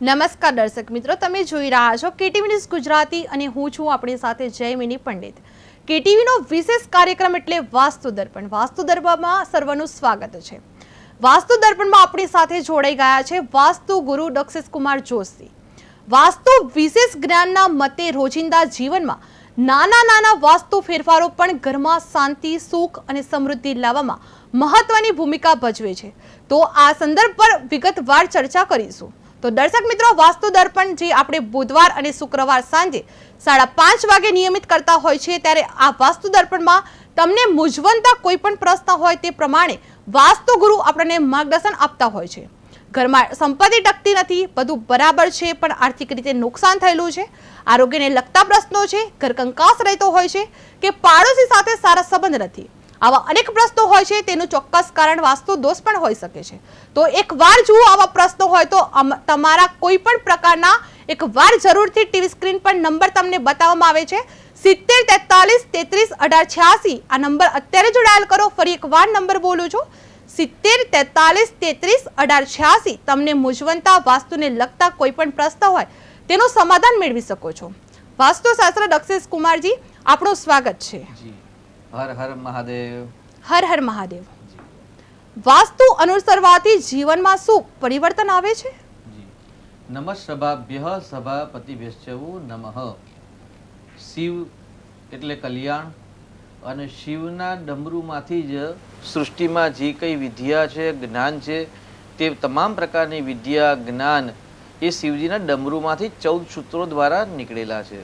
નમસ્કાર દર્શક મિત્રો, તમે જોઈ રહ્યા છો કેટીવી ન્યૂઝ ગુજરાતી અને હું છું આપણી સાથે જયમિની પંડિત. કેટીવીનો વિશેષ કાર્યક્રમ એટલે વાસ્તુ દર્પણ વાસ્તુ દર્પણમાં સર્વનું સ્વાગત છે. વાસ્તુ દર્પણમાં આપણી સાથે જોડાઈ ગયા છે વાસ્તુ ગુરુ દક્ષિશ કુમાર જોશી. વાસ્તુ વિશેષ જ્ઞાનના મતે રોજિંદા જીવનમાં નાના નાના વાસ્તુ ફેરફારો પણ ઘરમાં શાંતિ, સુખ અને સમૃદ્ધિ લાવવામાં મહત્વની ભૂમિકા ભજવે છે. તો આ સંદર્ભ પર વિગતવાર ચર્ચા કરીશું. તો દર્શક મિત્રો, વાસ્તુ દર્પણ જે આપણે બુધવાર અને શુક્રવાર સાંજે સાડા પાંચ વાગે નિયમિત કરતા હોય છે, ત્યારે આ વાસ્તુ દર્પણમાં તમને મૂંઝવણતા કોઈ પણ પ્રશ્ન હોય તે પ્રમાણે વાસ્તુ ગુરુ આપણને માર્ગદર્શન આપતા હોય છે. ઘરમાં સંપત્તિ ટકતી નથી, બધું બરાબર છે, પણ આર્થિક રીતે નુકસાન થયેલું છે. આરોગ્યને લગતા પ્રશ્નો છે ઘર કંકાસ રહેતો હોય છે, કે પાડોશી સાથે સારા સંબંધ નથી. આવા અનેક પ્રશ્નો હોય છે, તેનું ચોક્કસ કારણ વાસ્તુ દોષ પણ હોઈ શકે છે. તો એક વાર જુઓ આવા પ્રશ્નો હોય તો તમારા કોઈ પણ પ્રકારના એક વાર જરૂરથી ટીવી સ્ક્રીન પર નંબર તમને બતાવવામાં આવે છે. સિત્તેર, તેતાલીસ, તેત્રીસ, અઢાર, છ્યાસી, આ નંબર અત્યારે જો ડાયલ કરો, ફરી એક વાર નંબર બોલું છું. સિત્તેર, તેતાલીસ, તેત્રીસ, અઢાર, છ્યાસી, તમને મૂંઝવણતા, વાસ્તુને લગતા કોઈ પણ પ્રશ્ન હોય, તેનું સમાધાન મેળવી શકો છો. વાસ્તુશાસ્ત્ર દક્ષેશ કુમારજી આપણું સ્વાગત છે. હર હર મહાદેવ. હર હર મહાદેવ. વાસ્તુ અનુસરવાથી જીવનમાં શું પરિવર્તન આવે છે? જી. નમઃ સભાભ્ય સભાપતિભ્યશ્ચવું નમઃ. શિવ એટલે કલ્યાણ અને શિવના ડમરૂમાંથી જ સૃષ્ટિમાં જે કંઈ વિદ્યા છે જ્ઞાન છે તે તમામ પ્રકારની વિદ્યા જ્ઞાન એ શિવજીના ડમરૂમાંથી ચૌદ સૂત્રો દ્વારા નીકળેલા છે.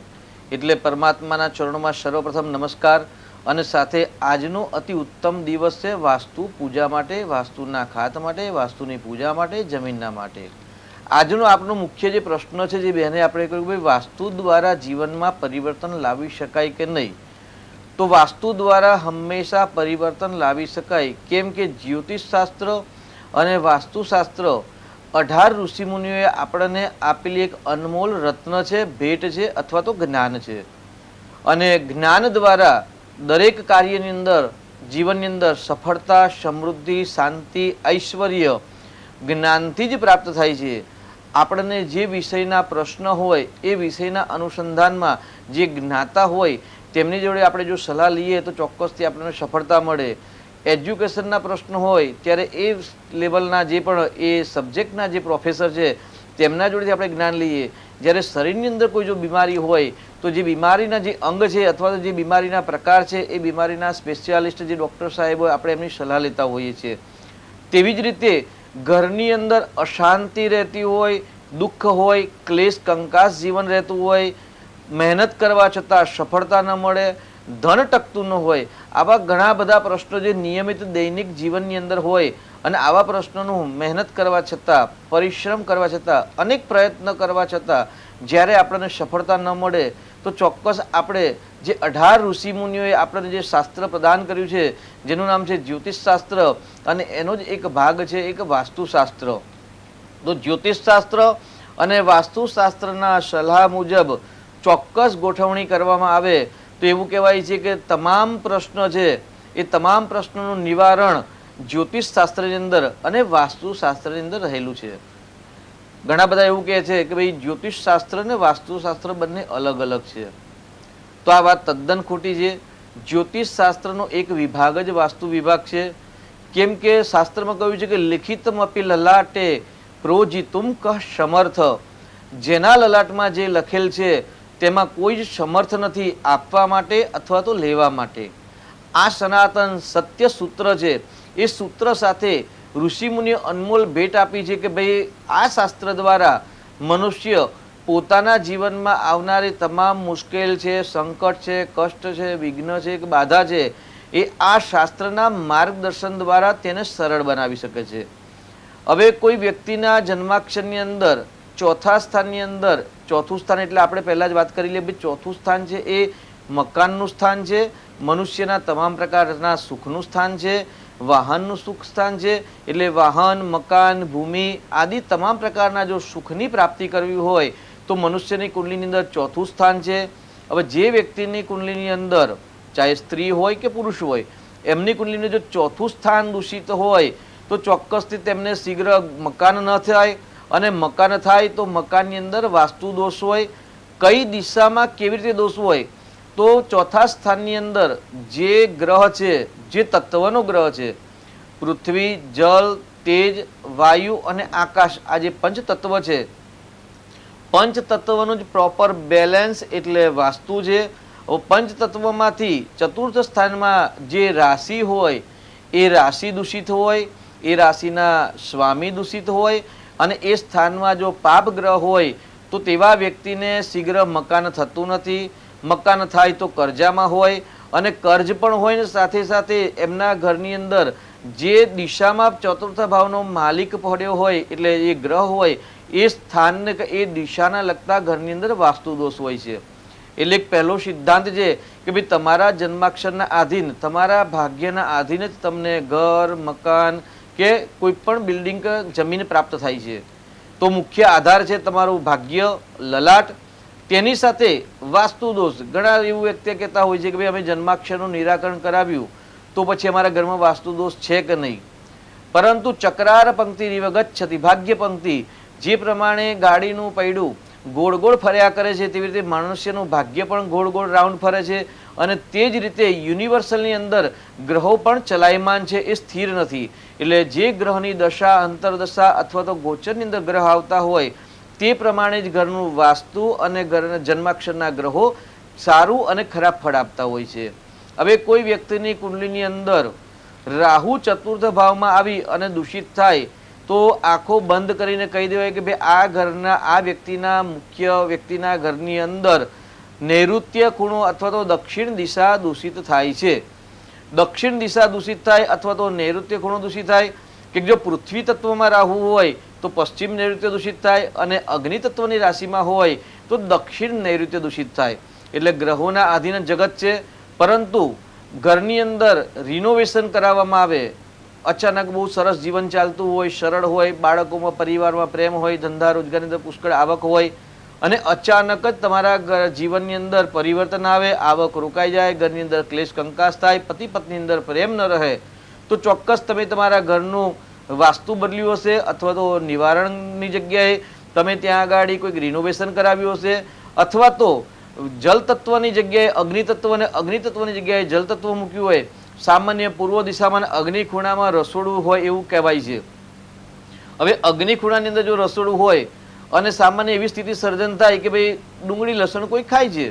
એટલે પરમાત્માના ચરણોમાં સર્વપ્રથમ નમસ્કાર અને સાથે આજનો અતિ ઉત્તમ દિવસ છે વાસ્તુ પૂજા માટે, વાસ્તુના ખાત માટે, વાસ્તુની પૂજા માટે, જમીનના માટે. આજનો આપણો મુખ્ય જે પ્રશ્ન છે જે બહેને આપણે કહ્યું ભાઈ, વાસ્તુ દ્વારા જીવનમાં પરિવર્તન લાવી શકાય કે નહીં? તો વાસ્તુ દ્વારા હંમેશા પરિવર્તન લાવી શકાય, કેમ કે જ્યોતિષશાસ્ત્ર અને વાસ્તુશાસ્ત્ર અઢાર ઋષિમુનિઓએ આપણને આપેલી એક અનમોલ રત્ન છે, ભેટ છે અથવા તો જ્ઞાન છે. અને જ્ઞાન દ્વારા દરેક કાર્યની અંદર, જીવનની અંદર સફળતા, સમૃદ્ધિ, શાંતિ, ઐશ્વર્ય, જ્ઞાનથી જ પ્રાપ્ત થાય છે. આપણને જે વિષયના પ્રશ્ન હોય, એ વિષયના અનુસંધાનમાં જે જ્ઞાતા હોય, તેમની જોડે આપણે જો સલાહ લઈએ તો ચોક્કસથી આપણને સફળતા મળે. એજ્યુકેશનના પ્રશ્ન હોય, ત્યારે એ લેવલના જે પણ એ સબ્જેક્ટના જે પ્રોફેસર છે તેમના જોડેથી આપણે જ્ઞાન લઈએ. જ્યારે શરીરની અંદર કોઈ જો બીમારી હોય, તો જે બીમારીના જે અંગ છે અથવા તો જે બીમારીના પ્રકાર છે, એ બીમારીના સ્પેશિયાલિસ્ટ જે ડૉક્ટર સાહેબ હોય, આપણે એમની સલાહ લેતા હોઈએ છીએ. તેવી જ રીતે ઘરની અંદર અશાંતિ રહેતી હોય, દુઃખ હોય, ક્લેશ, કંકાસ જીવન રહેતું હોય, મહેનત કરવા છતાં સફળતા ન મળે, ધન ટકતું ન હોય, આવા ઘણા બધા પ્રશ્નો જે નિયમિત દૈનિક જીવનની અંદર હોય અને આવા પ્રશ્નોનું મહેનત કરવા છતાં, પરિશ્રમ કરવા છતાં, અનેક પ્રયત્ન કરવા છતાં, જ્યારે આપણને સફળતા ન મળે, તો ચોક્કસ આપણે જે અઢાર ઋષિમુનિઓએ આપણને જે શાસ્ત્ર પ્રદાન કર્યું છે, જેનું નામ છે જ્યોતિષ શાસ્ત્ર, અને એનો જ એક ભાગ છે એક વાસ્તુશાસ્ત્ર. તો જ્યોતિષ શાસ્ત્ર અને વાસ્તુશાસ્ત્રના સલાહ મુજબ ચોક્કસ ગોઠવણી કરવામાં આવે, તો એવું કહેવાય છે કે તમામ પ્રશ્નો છે, એ તમામ પ્રશ્નોનું નિવારણ જ્યોતિષ શાસ્ત્રની અંદર અને વાસ્તુશાસ્ત્રની અંદર રહેલું છે. ઘણા બધા એવું કહે છે કે ભાઈ જ્યોતિષ શાસ્ત્ર અને વાસ્તુશાસ્ત્ર બંને અલગ અલગ છે. તો આ વાત તદ્દન ખોટી છે. જ્યોતિષ શાસ્ત્રનો એક વિભાગ જ વાસ્તુ વિભાગ છે. કેમ કે શાસ્ત્રમાં કહ્યું છે કે લિખિતમ અપી લલાટે પ્રોજિતુમ કહ સમર્થ. જેના લલાટમાં જે લખેલ છે તેમાં કોઈ જ સમર્થ નથી આપવા માટે અથવા તો લેવા માટે. આ સનાતન સત્ય સૂત્ર છે. એ સૂત્ર સાથે ઋષિમુનિએ અનમોલ ભેટ આપી છે કે ભાઈ, આ શાસ્ત્ર દ્વારા મનુષ્ય પોતાના જીવનમાં આવનારી તમામ મુશ્કેલ છે, સંકટ છે, કષ્ટ છે, વિઘ્ન છે કે બાધા છે, એ આ શાસ્ત્રના માર્ગદર્શન દ્વારા તેને સરળ બનાવી શકે છે. હવે કોઈ વ્યક્તિના જન્માક્ષરની અંદર, ચોથા સ્થાનની અંદર, ચોથું સ્થાન એટલે આપણે પહેલાં જ વાત કરી લઈએ ભાઈ, ચોથું સ્થાન છે એ મકાનનું સ્થાન છે, મનુષ્યના તમામ પ્રકારના સુખનું સ્થાન છે વાહનનું સુખ સ્થાન છે, એટલે વાહન, મકાન, ભૂમિ આદિ તમામ પ્રકારના જો સુખની પ્રાપ્તિ કરવી હોય, તો મનુષ્યની કુંડલીની અંદર ચોથું સ્થાન છે. હવે જે વ્યક્તિની કુંડલીની અંદર, ચાહે સ્ત્રી હોય કે પુરુષ હોય, એમની કુંડલીનું જો ચોથું સ્થાન દૂષિત હોય, તો ચોક્કસથી તેમને શીઘ્ર મકાન ન થાય. અને મકાન થાય તો મકાનની અંદર વાસ્તુ દોષ હોય. કઈ દિશામાં કેવી રીતે દોષ હોય? તો ચોથા સ્થાનની અંદર જે ગ્રહ છે જે તત્વનો ગ્રહ છે, પૃથ્વી, જલ, તેજ, વાયુ અને આકાશ, આ જે પંચ તત્વ છે પંચ તત્વનું જ પ્રોપર બેલેન્સ એટલે વાસ્તુ છે. હવે પંચ તત્વમાંથી ચતુર્થ સ્થાનમાં જે રાશિ હોય, એ રાશિ દૂષિત હોય, એ રાશિના સ્વામી દૂષિત હોય અને એ સ્થાનમાં જો પાપ ગ્રહ હોય, તો તેવા વ્યક્તિને શીઘ્ર મકાન થતું નથી. મકાન થાય તો કરજામાં હોય અને કર્જ પણ હોય ને સાથે સાથે એમના ઘરની અંદર જે દિશામાં ચતુર્થ ભાવનો માલિક પડ્યો હોય, એટલે એ ગ્રહ હોય, એ સ્થાનને એ દિશાના લગતા ઘરની અંદર વાસ્તુ દોષ હોય છે. એટલે પહેલો સિદ્ધાંત છે કે ભાઈ તમારા જન્માક્ષરના આધીન, તમારા ભાગ્યના આધીન જ તમને ઘર, મકાન કે કોઈ પણ બિલ્ડિંગ, જમીન પ્રાપ્ત થાય છે. તો મુખ્ય આધાર છે તમારું ભાગ્ય, લલાટ તેની સાથે વાસ્તુ દોષ ઘણા એવું વ્યક્તિ કહેતા હોય છે કે ભાઈ અમે જન્માક્ષરનું નિરાકરણ કરાવ્યું, તો પછી અમારા ઘરમાં વાસ્તુ દોષ છે કે નહીં? પરંતુ ચક્રાર પંક્તિ છતી, ભાગ્ય પંક્તિ, જે પ્રમાણે ગાડીનું પૈડું ગોળ ગોળ ફર્યા કરે છે, તેવી રીતે મનુષ્યનું ભાગ્ય પણ ગોળ ગોળ રાઉન્ડ ફરે છે અને તે જ રીતે યુનિવર્સલની અંદર ગ્રહો પણ ચલાયમાન છે, એ સ્થિર નથી. એટલે જે ગ્રહની દશા, અંતરદશા અથવા તો ગોચરની અંદર ગ્રહ આવતા હોય તે પ્રમાણે જ ઘરનું વાસ્તુ અને ઘરના જન્માક્ષરના ગ્રહો સારું અને ખરાબ ફળ આપતા હોય છે. હવે કોઈ વ્યક્તિની કુંડલીની અંદર રાહુ ચતુર્થ ભાવમાં આવી અને દૂષિત થાય, તો આંખો બંધ કરીને કહી દેવાય કે ભાઈ, આ ઘરના, આ વ્યક્તિના મુખ્ય વ્યક્તિના ઘરની અંદર નૈઋત્ય ખૂણો અથવા તો દક્ષિણ દિશા દૂષિત થાય છે. દક્ષિણ દિશા દૂષિત થાય અથવા તો નૈઋત્ય ખૂણો દૂષિત થાય કે જો પૃથ્વી તત્વમાં રાહુ હોય, તો પશ્ચિમ નૈઋત્ય દૂષિત થાય અને અગ્નિ તત્વની રાશિમાં હોય, તો દક્ષિણ નૈઋત્ય દૂષિત થાય. એટલે ગ્રહોના આધીન જગત છે. પરંતુ ઘરની અંદર રિનોવેશન કરાવવામાં આવે. અચાનક બહુ સરસ જીવન ચાલતું હોય, સરળ હોય, બાળકોમાં, પરિવારમાં પ્રેમ હોય, ધંધા, રોજગારની અંદર પુષ્કળ આવક હોય અને અચાનક જ તમારા જીવનની અંદર પરિવર્તન આવે, આવક રોકાઈ જાય, ઘરની અંદર ક્લેશ, કંકાસ થાય પતિ પત્ની અંદર પ્રેમ ન રહે તો ચોક્કસ તમે તમારા ઘરનું વાસ્તુ બદલ્યું હશે અથવા તો નિવારણની જગ્યાએ તમે ત્યાં આગળ કોઈક રિનોવેશન કરાવ્યું હશે અથવા તો જલ તત્વની જગ્યાએ અગ્નિતત્વ અને અગ્નિતત્વની જગ્યાએ જલ તત્વ મૂક્યું હોય, સામાન્ય પૂર્વ દિશામાં અગ્નિ ખૂણામાં રસોડું હોય એવું કહેવાય છે. હવે અગ્નિ ખૂણાની અંદર જો રસોડું હોય અને સામાન્ય એવી સ્થિતિ સર્જન થાય કે ભાઈ ડુંગળી લસણ કોઈ ખાય છે?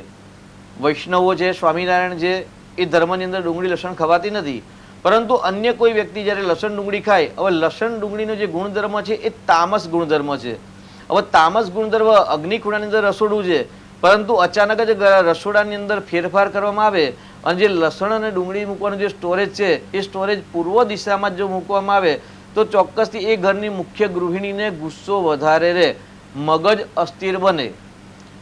વૈષ્ણવો છે, સ્વામિનારાયણ છે, એ ધર્મની અંદર ડુંગળી લસણ ખવાતી નથી. પરંતુ અન્ય કોઈ વ્યક્તિ જ્યારે લસણ ડુંગળી ખાય, હવે લસણ ડુંગળીનો જે ગુણધર્મ છે એ તામસ ગુણધર્મ છે. હવે તામસ ગુણધર્મ અગ્નિ ખૂણાની અંદર રસોડું છે, પરંતુ અચાનક જ રસોડાની અંદર ફેરફાર કરવામાં આવે અને જે લસણ અને ડુંગળી મૂકવાનું જે સ્ટોરેજ છે, એ સ્ટોરેજ પૂર્વ દિશામાં જો મૂકવામાં આવે, તો ચોક્કસથી એ ઘરની મુખ્ય ગૃહિણીને ગુસ્સો વધારે રહે, મગજ અસ્થિર બને.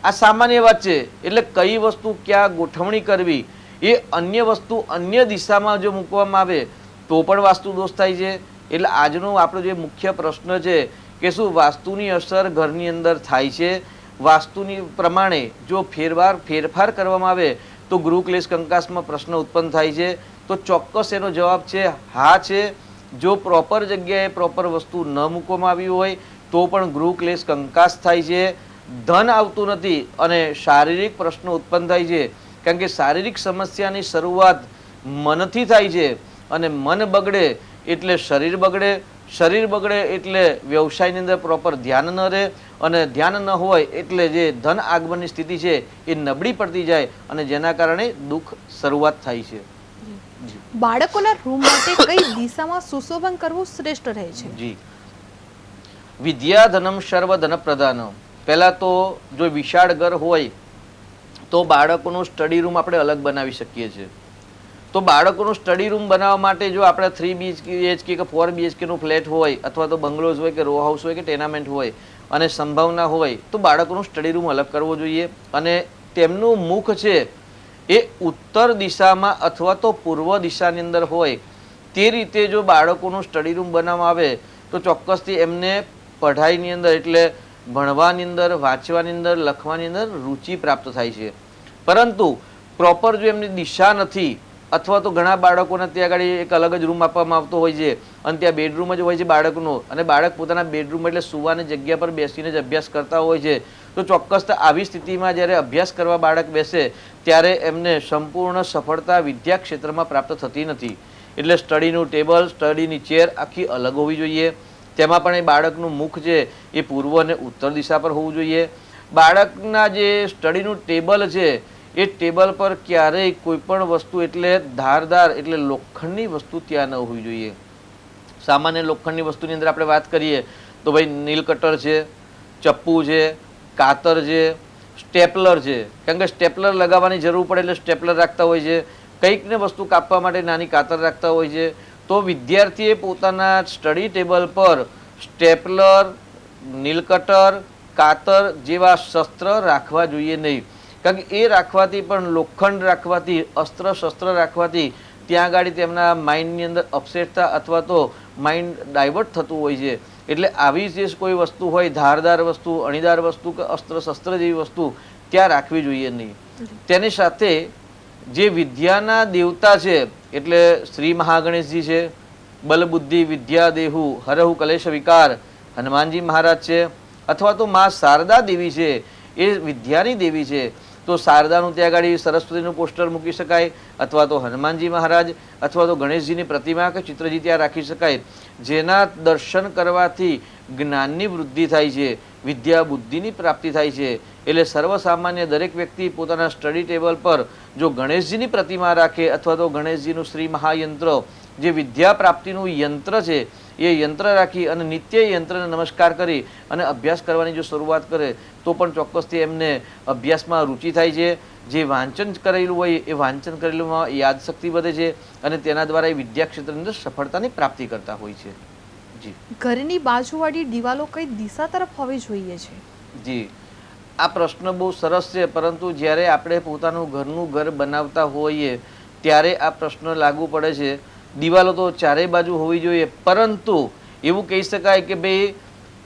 આ સામાન્ય વાત છે, એટલે કઈ વસ્તુ ક્યાં ગોઠવણી કરવી એ અન્ય વસ્તુ અન્ય દિશામાં જો મૂકવામાં આવે, તો પણ વાસ્તુ દોષ થાય છે. એટલે આજનો આપણો જે મુખ્ય પ્રશ્ન છે કે શું વાસ્તુની અસર ઘરની અંદર થાય છે? વાસ્તુની પ્રમાણે જો ફેરવાર, ફેરફાર કરવામાં આવે, તો ગૃહ ક્લેશ કંકાસમાં પ્રશ્ન ઉત્પન્ન થાય છે. તો ચોક્કસ એનો જવાબ છે, હા છે. જો પ્રોપર જગ્યાએ પ્રોપર વસ્તુ ન મૂકવામાં આવી હોય, તો પણ ગૃહ ક્લેશ કંકાસ થાય છે. ધન આવતું નથી અને શારીરિક પ્રશ્નો ઉત્પન્ન થાય છે. કારણ કે શારીરિક સમસ્યાની શરૂઆત મનથી થાય છે અને મન બગડે એટલે શરીર બગડે શરીર બગડે એટલે વ્યવસાયની અંદર પ્રોપર ધ્યાન ન રહે અને ધ્યાન ન હોય એટલે જે ધન આગમનની સ્થિતિ છે એ નબળી પડતી જાય અને જેના કારણે દુઃખ શરૂઆત થાય છે. બાળકોના રૂમ માટે કઈ દિશામાં સુશોભન કરવું શ્રેષ્ઠ રહે છે? જી. વિદ્યા ધનમ સર્વ ધન પ્રધાન પહેલાં તો જો વિશાળ ઘર હોય તો બાળકોનું સ્ટડી રૂમ આપણે અલગ બનાવી શકીએ છીએ. તો બાળકોનું સ્ટડી રૂમ બનાવવા માટે જો આપણે થ્રી બીએચકે કે ફોર બીએચકેનું ફ્લેટ હોય અથવા તો બંગલોઝ હોય કે રો હાઉસ હોય કે ટેનામેન્ટ હોય અને સંભાવના હોય, તો બાળકોનું સ્ટડી રૂમ અલગ કરવો જોઈએ. અને તેમનું મુખ છે એ ઉત્તર દિશામાં અથવા તો પૂર્વ દિશાની અંદર હોય, તે રીતે જો બાળકોનું સ્ટડી રૂમ બનાવવામાં આવે, તો ચોક્કસથી એમને પઢાઈની અંદર એટલે ભણવાની અંદર, વાંચવાની અંદર, લખવાની અંદર રુચિ પ્રાપ્ત થાય છે. પરંતુ પ્રોપર જો એમની દિશા નથી, અથવા તો ઘણા બાળકોને ત્યાં આગળ એક અલગ જ રૂમ આપવામાં આવતો હોય છે, અને ત્યાં બેડરૂમ જ હોય છે બાળકનો, અને બાળક પોતાના બેડરૂમ એટલે સુવાની જગ્યા પર બેસીને જ અભ્યાસ કરતા હોય છે, તો ચોક્કસ આવી સ્થિતિમાં જ્યારે અભ્યાસ કરવા બાળક બેસે, ત્યારે એમને સંપૂર્ણ સફળતા વિદ્યા ક્ષેત્રમાં પ્રાપ્ત થતી નથી. એટલે સ્ટડીનું ટેબલ સ્ટડીની ચેર આખી અલગ હોવી જોઈએ. તેમાં પણ એ બાળકનું મુખ છે, એ પૂર્વ અને ઉત્તર દિશા પર હોવું જોઈએ. બાળકના જે સ્ટડીનું ટેબલ છે એ ટેબલ પર ક્યારેય કોઈ પણ વસ્તુ એટલે ધારદાર એટલે લોખંડની વસ્તુ ત્યાં ન હોવી જોઈએ. સામાન્ય લોખંડની વસ્તુની અંદર આપણે વાત કરીએ તો ભાઈ નીલ કટર છે, ચપ્પુ છે, કાતર છે, સ્ટેપલર છે. કારણ કે સ્ટેપલર લગાવવાની જરૂર પડે એટલે સ્ટેપલર રાખતા હોય છે. કંઈકને વસ્તુ કાપવા માટે નાની કાતર રાખતા હોય છે. તો વિદ્યાર્થીએ પોતાના સ્ટડી ટેબલ પર સ્ટેપલર, નીલ કટર, કાતર જેવા શસ્ત્ર રાખવા જોઈએ નહીં. કારણ કે એ રાખવાથી પણ લોખંડ રાખવાથી, અસ્ત્ર શસ્ત્ર રાખવાથી ત્યાં આગળ તેમના માઇન્ડની અંદર અપસેટતા અથવા તો માઇન્ડ ડાયવર્ટ થતું હોય છે. એટલે આવી જે કોઈ વસ્તુ હોય, ધારદાર વસ્તુ, અણીદાર વસ્તુ કે અસ્ત્ર શસ્ત્ર જેવી વસ્તુ, ત્યાં રાખવી જોઈએ નહીં. તેની સાથે જે વિદ્યાના દેવતા છે, એટલે શ્રી મહાગણેશજી છે, બલબુદ્ધિ, વિદ્યા, દેહુ, હરહુ, કલેશ, વિકાર, હનુમાનજી મહારાજ છે, અથવા તો મા શારદા દેવી છે, એ વિદ્યાની દેવી છે તો શારદાનું ત્યાં આગળ સરસ્વતીનું પોસ્ટર મૂકી શકાય, અથવા તો હનુમાનજી મહારાજ, અથવા તો ગણેશજીની પ્રતિમા કે ચિત્રજી ત્યાં રાખી શકાય. જેના દર્શન કરવાથી જ્ઞાનની વૃદ્ધિ થાય છે વિદ્યા બુદ્ધિની પ્રાપ્તિ થાય છે. એટલે સર્વસામાન્ય દરેક વ્યક્તિ પોતાના સ્ટડી ટેબલ પર જો ગણેશજીની પ્રતિમા રાખે, અથવા તો ગણેશજીનું શ્રી મહાયંત્ર, જે વિદ્યા પ્રાપ્તિનું યંત્ર છે એ યંત્ર રાખી અને નિત્ય યંત્રને નમસ્કાર કરી અને અભ્યાસ કરવાની જો શરૂઆત કરે તો પણ ચોક્કસથી એમને અભ્યાસમાં રુચિ થાય છે. જે વાંચન કરેલું હોય એ વાંચન કરેલુંમાં યાદશક્તિ વધે છે અને તેના દ્વારા એ વિદ્યા ક્ષેત્રની અંદર સફળતાની પ્રાપ્તિ કરતા હોય છે. જી. ઘરની બાજુવાળી દિવાલો કઈ દિશા તરફ હોવી જોઈએ છે? જી. આ પ્રશ્ન બહુ સરસ છે પરંતુ જ્યારે આપણે પોતાનું ઘરનું ઘર બનાવતા હોઈએ ત્યારે આ પ્રશ્ન લાગુ પડે છે. દિવાલો તો ચારેય બાજુ હોવી જોઈએ, પરંતુ એવું કહી શકાય કે ભાઈ,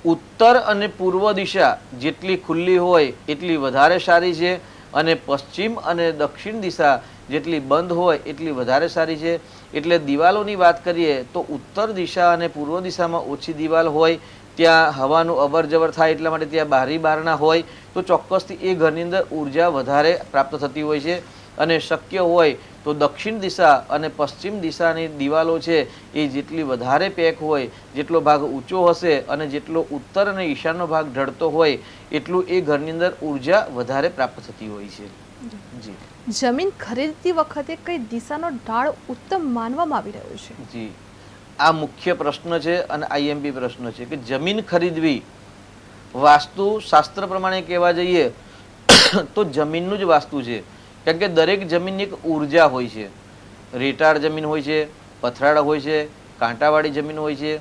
ઉત્તર અને પૂર્વ દિશા જેટલી ખુલ્લી હોય એટલી વધારે સારી છે અને પશ્ચિમ અને દક્ષિણ દિશા જેટલી બંધ હોય એટલી વધારે સારી છે. એટલે દિવાલોની વાત કરીએ તો ઉત્તર દિશા અને પૂર્વ દિશામાં ઓછી દિવાલ હોય, ત્યાં હવાનું અવર જવર થાય એટલા માટે ત્યાં બારી બારણા હોય, તો ચોક્કસથી એ ઘરની અંદર ઊર્જા વધારે પ્રાપ્ત થતી હોય છે અને શક્ય હોય તો દક્ષિણ દિશા અને પશ્ચિમ દિશાની દિવાલો છે એ જેટલી વધારે પેક હોય જેટલો ભાગ ઊંચો હશે અને જેટલો ઉત્તર અને ઈશાનનો ભાગ ઢળતો હોય એટલું એ ઘરની અંદર ઊર્જા વધારે પ્રાપ્ત થતી હોય છે. જી. જમીન ખરીદતી વખતે કઈ દિશાનો ઢાળ ઉત્તમ માનવામાં આવી રહ્યો છે? જી. આ મુખ્ય પ્રશ્ન છે અને આઈએમપી પ્રશ્ન છે કે જમીન ખરીદવી વાસ્તુ શાસ્ત્ર પ્રમાણે કહેવા જઈએ તો જમીનનું જ વાસ્તુ છે. કારણ કે દરેક જમીનની એક ઊર્જા હોય છે. રેટાળ જમીન હોય છે, પથરાળ હોય છે, કાંટાવાળી જમીન હોય છે,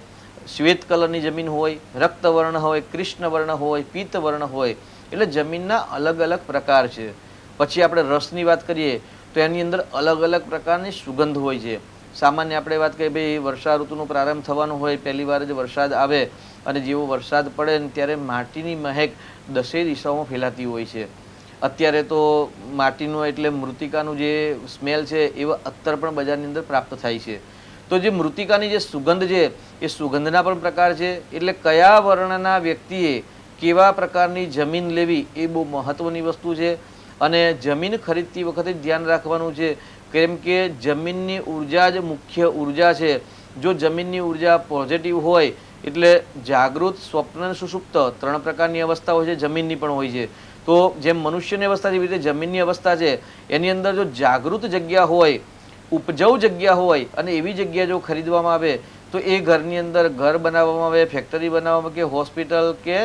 શ્વેત કલરની જમીન હોય, રક્તવર્ણ હોય, કૃષ્ણવર્ણ હોય, પિત્તવર્ણ હોય, એટલે જમીનના અલગ અલગ પ્રકાર છે. પછી આપણે રસની વાત કરીએ, તો એની અંદર અલગ અલગ પ્રકારની સુગંધ હોય છે. સામાન્ય આપણે વાત કરીએ, ભાઈ વર્ષા ઋતુનો પ્રારંભ થવાનો હોય, પહેલી વાર જ વરસાદ આવે અને જેવો વરસાદ પડે ને ત્યારે માટીની મહેક દસે દિશાઓમાં ફેલાતી હોય છે. અત્યારે તો માટીનું એટલે મૃતિકાનું જે સ્મેલ છે, એવા અત્તર પણ બજારની અંદર પ્રાપ્ત થાય છે. તો જે મૃતિકાની જે સુગંધ છે, એ સુગંધના પણ પ્રકાર છે. એટલે કયા વર્ણના વ્યક્તિએ કેવા પ્રકારની જમીન લેવી, એ બહુ મહત્ત્વની વસ્તુ છે. અને જમીન ખરીદતી વખતે ધ્યાન રાખવાનું છે, કેમ કે જમીનની ઊર્જા જ મુખ્ય ઊર્જા છે. જો જમીનની ઊર્જા પોઝિટિવ હોય, એટલે જાગૃત, સ્વપ્ન સુષુપ્ત ત્રણ પ્રકારની અવસ્થા હોય છે, જમીનની પણ હોય છે. તો જેમ મનુષ્યની અવસ્થા જેવી રીતે જમીનની અવસ્થા છે, એની અંદર જો જાગૃત જગ્યા હોય ઉપજાઉ જગ્યા હોય અને એવી જગ્યા જો ખરીદવામાં આવે, તો એ ઘરની અંદર ઘર બનાવવામાં આવે ફેક્ટરી બનાવવામાં કે હોસ્પિટલ કે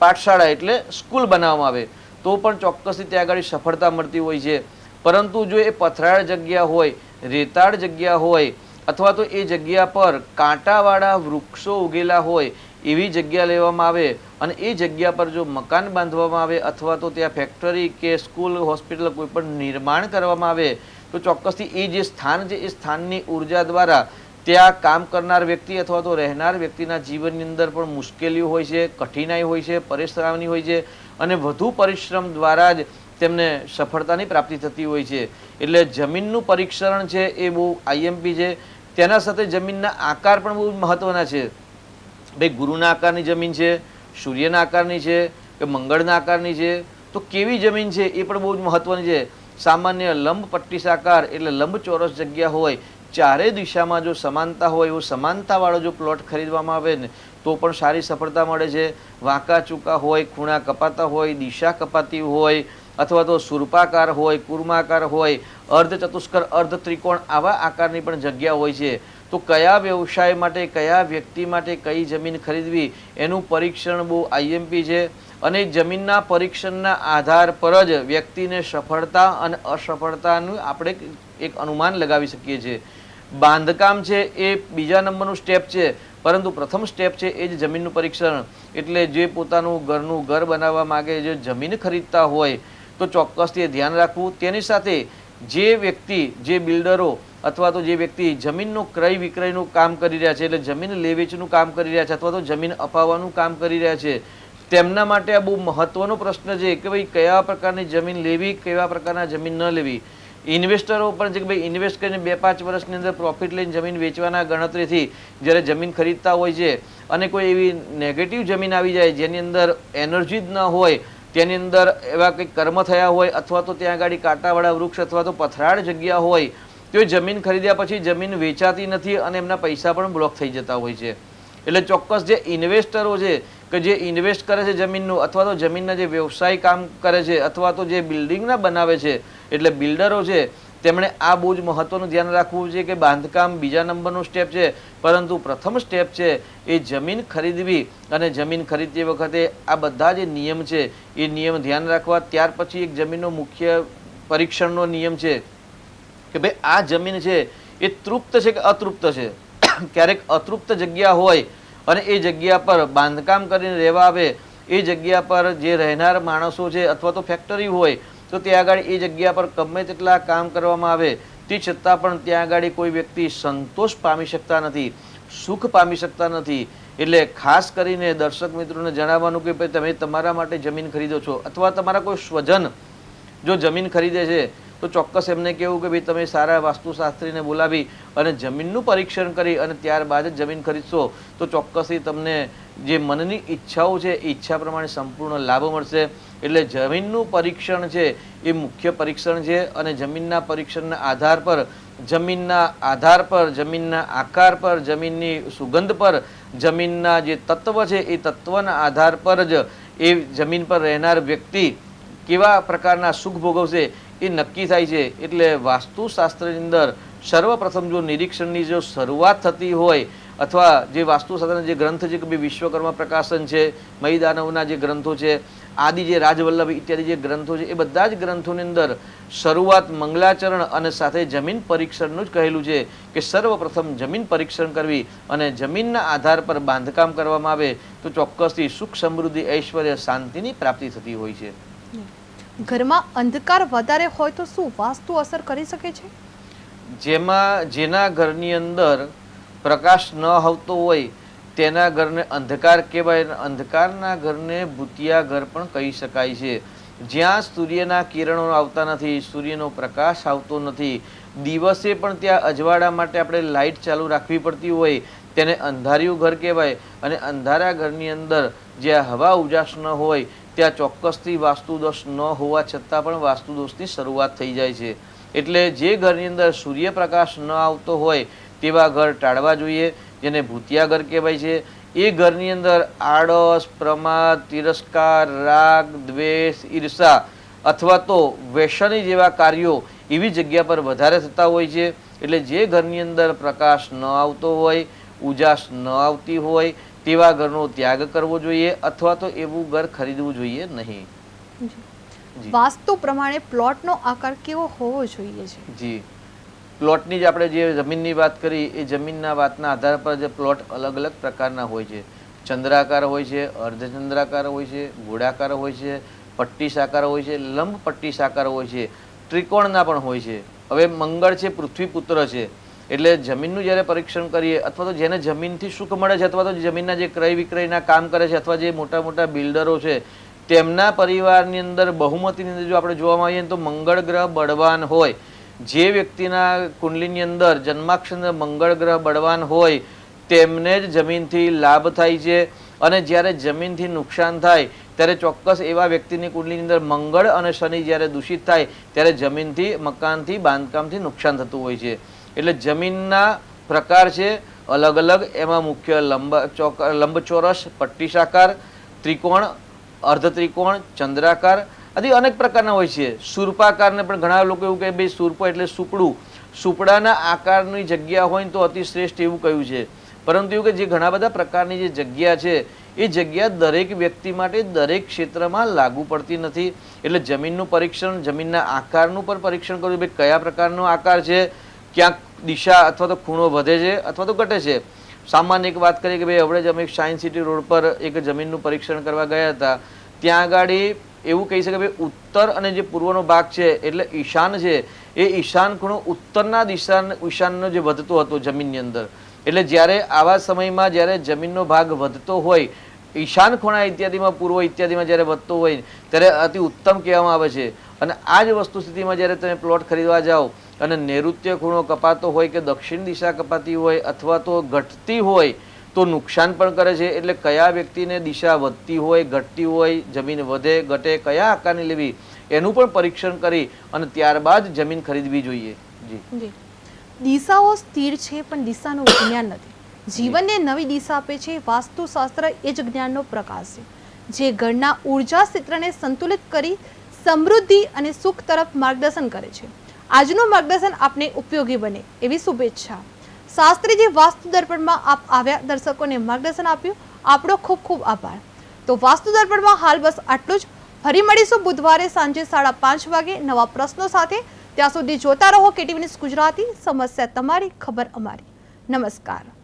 પાઠશાળા એટલે સ્કૂલ બનાવવામાં આવે, તો પણ ચોક્કસથી ત્યાં આગળ સફળતા મળતી હોય છે. પરંતુ જો એ પથરાળ જગ્યા હોય, રેતાળ જગ્યા હોય, અથવા તો એ જગ્યા પર કાંટાવાળા વૃક્ષો ઉગેલા હોય એવી જગ્યા લેવામાં આવે અને એ જગ્યા પર જો મકાન બાંધવામાં આવે અથવા તો ત્યાં ફેક્ટરી કે સ્કૂલ હોસ્પિટલ કોઈ પણ નિર્માણ કરવામાં આવે, તો ચોક્કસથી એ જે સ્થાન છે, એ સ્થાનની ઊર્જા દ્વારા ત્યાં કામ કરનાર વ્યક્તિ અથવા તો રહેનાર વ્યક્તિના જીવનની અંદર પણ મુશ્કેલીઓ હોય છે, કઠિનાઈ હોય છે, પરેશાની હોય છે અને વધુ પરિશ્રમ દ્વારા જ તેમને સફળતાની પ્રાપ્તિ થતી હોય છે. એટલે જમીનનું પરીક્ષણ છે એ બહુ આઈએમપી છે. તેના સાથે જમીનના આકાર પણ બહુ મહત્ત્વના છે. ભાઈ, ગુરુના આકારની જમીન છે, સૂર્યના આકારની છે કે મંગળના આકારની છે? તો કેવી જમીન છે? એ પણ બહુ જ મહત્વની છે. સામાન્ય લંબ પટ્ટી સાકાર એટલે લંબ ચોરસ જગ્યા હોય, ચારે દિશામાં જો સમાનતા હોય, એવો સમાનતાવાળો જો પ્લોટ ખરીદવામાં આવે ને, તો પણ સારી સફળતા મળે છે. વાંકા ચૂકા હોય, ખૂણા કપાતા હોય, દિશા કપાતી હોય, અથવા તો સુરપાકાર હોય, કુર્માકાર હોય અર્ધ ચતુષ્કર અર્ધ ત્રિકોણ આવા આકારની પણ જગ્યા હોય છે. તો કયા વ્યવસાય માટે, કયા વ્યક્તિ માટે કઈ જમીન ખરીદવી, એનું પરીક્ષણ બહુ આઈએમપી છે અને જમીનના પરીક્ષણના આધાર પર જ વ્યક્તિને સફળતા અને અસફળતાનું આપણે એક અનુમાન લગાવી શકીએ છીએ. બાંધકામ છે એ બીજા નંબરનું સ્ટેપ છે, પરંતુ પ્રથમ સ્ટેપ છે એ જ જમીનનું પરીક્ષણ. એટલે જે પોતાનું ઘરનું ઘર બનાવવા માગે, જે જમીન ખરીદતા હોય, તો ચોક્કસથી ધ્યાન રાખવું. તેની સાથે જે વ્યક્તિ, જે બિલ્ડરો અથવા તો જે વ્યક્તિ જમીનનું ક્રય વિક્રયનું કામ કરી રહ્યા છે, એટલે જમીન લેવેચનું કામ કરી રહ્યા છે, અથવા તો જમીન અપાવવાનું કામ કરી રહ્યા છે, તેમના માટે આ બહુ મહત્વનો પ્રશ્ન છે કે ભાઈ કયા પ્રકારની જમીન લેવી, કેવા પ્રકારના જમીન ન લેવી. ઇન્વેસ્ટરો પણ છે કે ભાઈ ઇન્વેસ્ટ કરીને બે પાંચ વર્ષની અંદર પ્રોફિટ લઈને જમીન વેચવાના ગણતરીથી જ્યારે જમીન ખરીદતા હોય છે અને કોઈ એવી નેગેટિવ જમીન આવી જાય જેની અંદર એનર્જી જ ન હોય, તેની અંદર એવા કંઈક કર્મ થયા હોય અથવા તો ત્યાં આગળ કાંટાવાળા વૃક્ષ અથવા તો પથરાળ જગ્યા હોય તો એ જમીન ખરીદ્યા પછી જમીન વેચાતી નથી અને એમના પૈસા પણ બ્લોક થઈ જતા હોય છે. એટલે ચોક્કસ જે ઇન્વેસ્ટરો છે કે જે ઇન્વેસ્ટ કરે છે જમીનનું અથવા તો જમીનના જે વ્યવસાય કામ કરે છે અથવા તો જે બિલ્ડિંગના બનાવે છે, એટલે બિલ્ડરો છે, તેમણે આ બહુ જ મહત્વનું ધ્યાન રાખવું છે કે બાંધકામ બીજા નંબરનું સ્ટેપ છે. પરંતુ પ્રથમ સ્ટેપ છે એ જમીન ખરીદવી અને જમીન ખરીદતી વખતે આ બધા જે નિયમ છે એ નિયમ ધ્યાન રાખવા. ત્યાર પછી એક જમીનનો મુખ્ય પરીક્ષણનો નિયમ છે કે ભાઈ, આ જમીન છે, એ તૃપ્ત છે કે અતૃપ્ત છે? ક્યારેક અતૃપ્ત જગ્યા હોય અને એ જગ્યા પર બાંધકામ કરીને રહેવા આવે, એ જગ્યા પર જે રહેનાર માણસો છે અથવા તો ફેક્ટરી હોય, તો ત્યાં આગળ એ જગ્યા પર ગમે તેટલા કામ કરવામાં આવે, તે છતાં પણ ત્યાં આગળ કોઈ વ્યક્તિ સંતોષ પામી શકતા નથી, સુખ પામી શકતા નથી. એટલે ખાસ કરીને દર્શક મિત્રોને જણાવવાનું કે ભાઈ, તમે તમારા માટે જમીન ખરીદો છો અથવા તમારા કોઈ સ્વજન જો જમીન ખરીદે છે તો ચોક્કસ એમને કહેવું કે ભાઈ તમે સારા વાસ્તુશાસ્ત્રીને બોલાવી અને જમીનનું પરીક્ષણ કરી અને ત્યારબાદ જ જમીન ખરીદશો, તો ચોક્કસથી તમને જે મનની ઈચ્છાઓ છે, એ ઈચ્છા પ્રમાણે સંપૂર્ણ લાભ મળશે. એટલે જમીનનું પરીક્ષણ છે, એ મુખ્ય પરીક્ષણ છે અને જમીનના પરીક્ષણના આધાર પર, જમીનના આધાર પર, જમીનના આકાર પર, જમીનની સુગંધ પર, જમીનના જે તત્વ છે, એ તત્વના આધાર પર જ એ જમીન પર રહેનાર વ્યક્તિ કેવા પ્રકારના સુખ ભોગવશે એ નક્કી થાય છે. એટલે વાસ્તુશાસ્ત્રની અંદર સર્વપ્રથમ જો નિરીક્ષણની જો શરૂઆત થતી હોય, અથવા જે વાસ્તુશાસ્ત્રના જે ગ્રંથ છે કે ભાઈ વિશ્વકર્મા પ્રકાશન છે મહિદાનવના જે ગ્રંથો છે, આદિ જે રાજવલ્લભ ઇત્યાદિ જે ગ્રંથો છે, એ બધા જ ગ્રંથોની અંદર શરૂઆત મંગલાચરણ અને સાથે જમીન પરીક્ષણનું જ કહેલું છે કે સર્વપ્રથમ જમીન પરીક્ષણ કરવી અને જમીનના આધાર પર બાંધકામ કરવામાં આવે તો ચોક્કસથી સુખ સમૃદ્ધિ, ઐશ્વર્ય, શાંતિની પ્રાપ્તિ થતી હોય છે. ઘરમાં અંધકાર વધારે હોય તો શું વાસ્તુ અસર કરી શકે છે? જેમાં જેના ઘરની અંદર પ્રકાશ ન આવતો હોય, તેના ઘરને અંધકાર કહેવાય અંધકારના ઘરને ભૂતિયા ઘર પણ કહી શકાય છે. જ્યાં સૂર્યના કિરણો આવતા નથી, સૂર્યનો પ્રકાશ આવતો નથી, દિવસે પણ ત્યાં અજવાળા માટે આપણે લાઇટ ચાલુ રાખવી પડતી હોય, તેને અંધારિયું ઘર કહેવાય. અને અંધારા ઘરની અંદર જ્યાં હવા ઉજાસ ન હોય ત્યાં ચોક્કસથી વાસ્તુદોષ ન હોવા છતાં પણ વાસ્તુદોષની શરૂઆત થઈ જાય છે. એટલે જે ઘરની અંદર સૂર્યપ્રકાશ ન આવતો હોય તેવા ઘર ટાળવા જોઈએ, જેને ભૂતિયા ઘર કહેવાય છે. એ ઘરની અંદર આળસ, પ્રમાદ, તિરસ્કાર, રાગ, દ્વેષ, ઈર્ષા અથવા તો વ્યસની જેવા કાર્યો એવી જગ્યા પર વધારે થતા હોય છે. એટલે જે ઘરની અંદર પ્રકાશ ન આવતો હોય ઉજાસ ન આવતી હોય તેવા ઘરનો ત્યાગ કરવો જોઈએ અથવા તો એવું ઘર ખરીદવું જોઈએ નહીં. વાસ્તુ પ્રમાણે પ્લોટનો આકાર કેવો હોવો જોઈએ છે? જી. પ્લોટની જ આપણે જે જમીનની વાત કરી એ જમીનના વાતના આધાર પર જે પ્લોટ અલગ અલગ પ્રકારના હોય છે. ચંદ્રાકાર હોય છે અર્ધચંદ્રાકાર હોય છે ગોળાકાર હોય છે પટ્ટી સાકાર હોય છે લંબ પટ્ટી સાકાર હોય છે ત્રિકોણના પણ હોય છે. હવે મંગળ છે પૃથ્વી પુત્ર છે. એટલે જમીનનું જ્યારે પરીક્ષણ કરીએ, અથવા તો જેને જમીનથી સુખ મળે છે, અથવા તો જમીનના જે ક્રય વિક્રયના કામ કરે છે, અથવા જે મોટા મોટા બિલ્ડરો છે, તેમના પરિવારની અંદર બહુમતીની અંદર જો આપણે જોવામાં આવીએ તો મંગળ ગ્રહ બળવાન હોય. જે વ્યક્તિના કુંડલીની અંદર જન્માક્ષર મંગળ ગ્રહ બળવાન હોય, તેમને જ જમીનથી લાભ થાય છે. અને જ્યારે જમીનથી નુકસાન થાય, ત્યારે ચોક્કસ એવા વ્યક્તિની કુંડલીની અંદર મંગળ અને શનિ જ્યારે દૂષિત થાય, ત્યારે જમીનથી, મકાનથી, બાંધકામથી નુકસાન થતું હોય છે. એટલે જમીનના પ્રકાર છે અલગ અલગ. એમાં મુખ્ય લંબ ચોક, લંબચોરસ, પટ્ટીસાકાર, ત્રિકોણ અર્ધ ત્રિકોણ ચંદ્રાકાર આદિ અનેક પ્રકારના હોય છે. સુરપાકારને પણ ઘણા લોકો એવું કહે ભાઈ સુરપો એટલે સુપડું. સુપડાના આકારની જગ્યા હોય તો અતિ શ્રેષ્ઠ એવું કહ્યું છે. પરંતુ એવું કે જે ઘણા બધા પ્રકારની જે જગ્યા છે, એ જગ્યા દરેક વ્યક્તિ માટે દરેક ક્ષેત્રમાં લાગુ પડતી નથી. એટલે જમીનનું પરીક્ષણ, જમીનના આકારનું પણ પરીક્ષણ કરવું ભાઈ કયા પ્રકારનો આકાર છે ક્યાંક દિશા અથવા તો ખૂણો વધે છે અથવા તો ઘટે છે. સામાન્ય એક વાત કરીએ કે ભાઈ હવે જ અમે સાયન્સ સિટી રોડ પર એક જમીનનું પરીક્ષણ કરવા ગયા હતા. ત્યાં આગળ એવું કહી શકે ભાઈ ઉત્તર અને જે પૂર્વનો ભાગ છે, એટલે ઈશાન છે, એ ઈશાન ખૂણો ઉત્તરના દિશા ઈશાનનો જે વધતો હતો જમીનની અંદર. એટલે જ્યારે આવા સમયમાં જ્યારે જમીનનો ભાગ વધતો હોય, ઈશાન ખૂણા ઇત્યાદિમાં, પૂર્વ ઇત્યાદિમાં જ્યારે વધતો હોય, ત્યારે અતિ ઉત્તમ કહેવામાં આવે છે. અને આ જ વસ્તુ સ્થિતિમાં જ્યારે તમે પ્લોટ ખરીદવા જાઓ અને નૈઋત્ય ખૂણો કપાતો હોય કે દક્ષિણ દિશા કપાતી હોય અથવા તો ઘટતી હોય તો નુકસાન પણ કરે છે. એટલે કયા વ્યક્તિને દિશા વધતી હોય, ઘટતી હોય, જમીન વધે, ઘટે, કયા આકારની લેવી, એનું પણ પરીક્ષણ કરી અને ત્યારબાદ જમીન ખરીદવી જોઈએ. જી. દિશાઓ સ્થિર છે, પણ દિશાનું જ્ઞાન નથી. જીવનને નવી દિશા આપે છે, વાસ્તુશાસ્ત્ર એ જ જ્ઞાનનો પ્રકાશ છે. જે ઘરના ઊર્જા ક્ષેત્રને સંતુલિત કરી સમૃદ્ધિ અને સુખ તરફ માર્ગદર્શન કરે છે. આજનું માર્ગદર્શન આપને ઉપયોગી બને એવી શુભેચ્છા. શાસ્ત્રીજી વાસ્તુ દર્પણમાં આપ આવ્યા દર્શકોને માર્ગદર્શન આપ્યું. આપણો ખૂબ ખૂબ આભાર. તો વાસ્તુ દર્પણમાં હાલ બસ આટલું જ. ફરી મળીશું બુધવારે સાંજે સાડા પાંચ વાગે નવા પ્રશ્નો સાથે. ત્યાં સુધી જોતા રહો કેટીવી ન્યૂઝ ગુજરાતી. સમસ્યા તમારી, ખબર અમારી. નમસ્કાર.